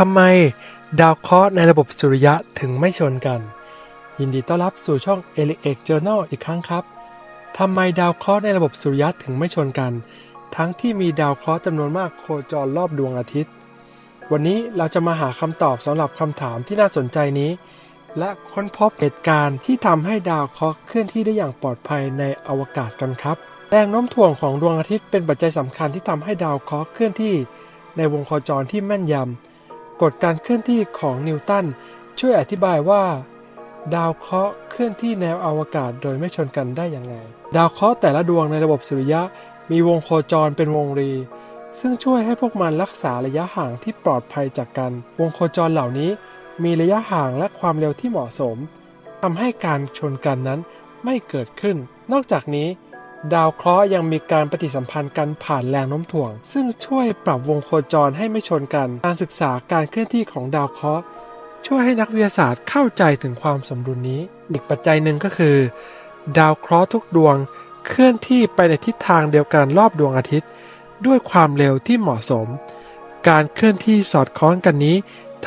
ทำไมดาวเคราะห์ในระบบสุริยะถึงไม่ชนกัน ยินดีต้อนรับสู่ช่อง e l i x Journal อีกครั้งครับทำไมดาวเคราะห์ในระบบสุริยะถึงไม่ชนกัน ทั้งที่มีดาวเคราะห์จำนวนมากโคจรรอบดวงอาทิตย์ วันนี้เราจะมาหาคำตอบสำหรับคำถามที่น่าสนใจนี้ และค้นพบเหตุการณ์ที่ทำให้ดาวเคราะห์เคลื่อนที่ได้อย่างปลอดภัยในอวกาศกันครับแรงโน้มถ่วงของดวงอาทิตย์เป็นปัจจัยสำคัญที่ทำให้ดาวเคราะห์เคลื่อนที่ในวงโคจรที่แม่นยำ กฎการเคลื่อนที่ของนิวตันช่วยอธิบายว่า ดาวเคราะห์เคลื่อนที่แนวอวกาศโดยไม่ชนกันได้อย่างไร ดาวเคราะห์แต่ละดวงในระบบสุริยะ มีวงโคจรเป็นวงรี ซึ่งช่วยให้พวกมันรักษาระยะห่างที่ปลอดภัยจากกัน วงโคจรเหล่านี้ มีระยะห่างและความเร็วที่เหมาะสมทำให้การชนกันนั้นไม่เกิดขึ้น นอกจากนี้ ดาวเคราะห์ยังมีการปฏิสัมพันธ์กันผ่านแรงโน้มถ่วง ซึ่งช่วยปรับวงโคจรให้ไม่ชนกัน การศึกษาการเคลื่อนที่ของดาวเคราะห์ช่วยให้นักวิทยาศาสตร์เข้าใจถึงความสมดุลนี้ อีกปัจจัยหนึ่งก็คือ ดาวเคราะห์ทุกดวงเคลื่อนที่ไปในทิศทางเดียวกันรอบดวงอาทิตย์ ด้วยความเร็วที่เหมาะสม การเคลื่อนที่สอดคล้องกันนี้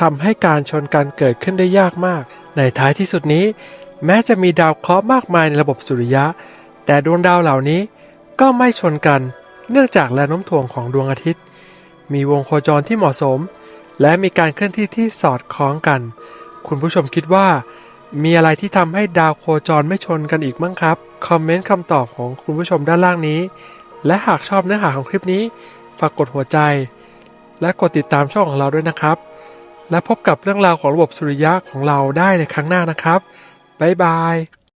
ทำให้การชนกันเกิดขึ้นได้ยากมาก ในท้ายที่สุดนี้ แม้จะมีดาวเคราะห์มากมายในระบบสุริยะ แต่ดวงดาวเหล่านี้ก็ไม่ชนกันเนื่องจากแรงโน้มถ่วงของดวงอาทิตย์ มีวงโคจรที่เหมาะสม และมีการเคลื่อนที่ที่สอดคล้องกัน คุณผู้ชมคิดว่า มีอะไรที่ทำให้ดาวโคจรไม่ชนกันอีกมั้งครับ คอมเมนต์คำตอบของคุณผู้ชมด้านล่างนี้ และหากชอบเนื้อหาของคลิปนี้ ฝากกดหัวใจ และกดติดตามช่องของเราด้วยนะครับ และพบกับเรื่องราวของระบบสุริยะของเราได้ในครั้งหน้านะครับบ๊ายบาย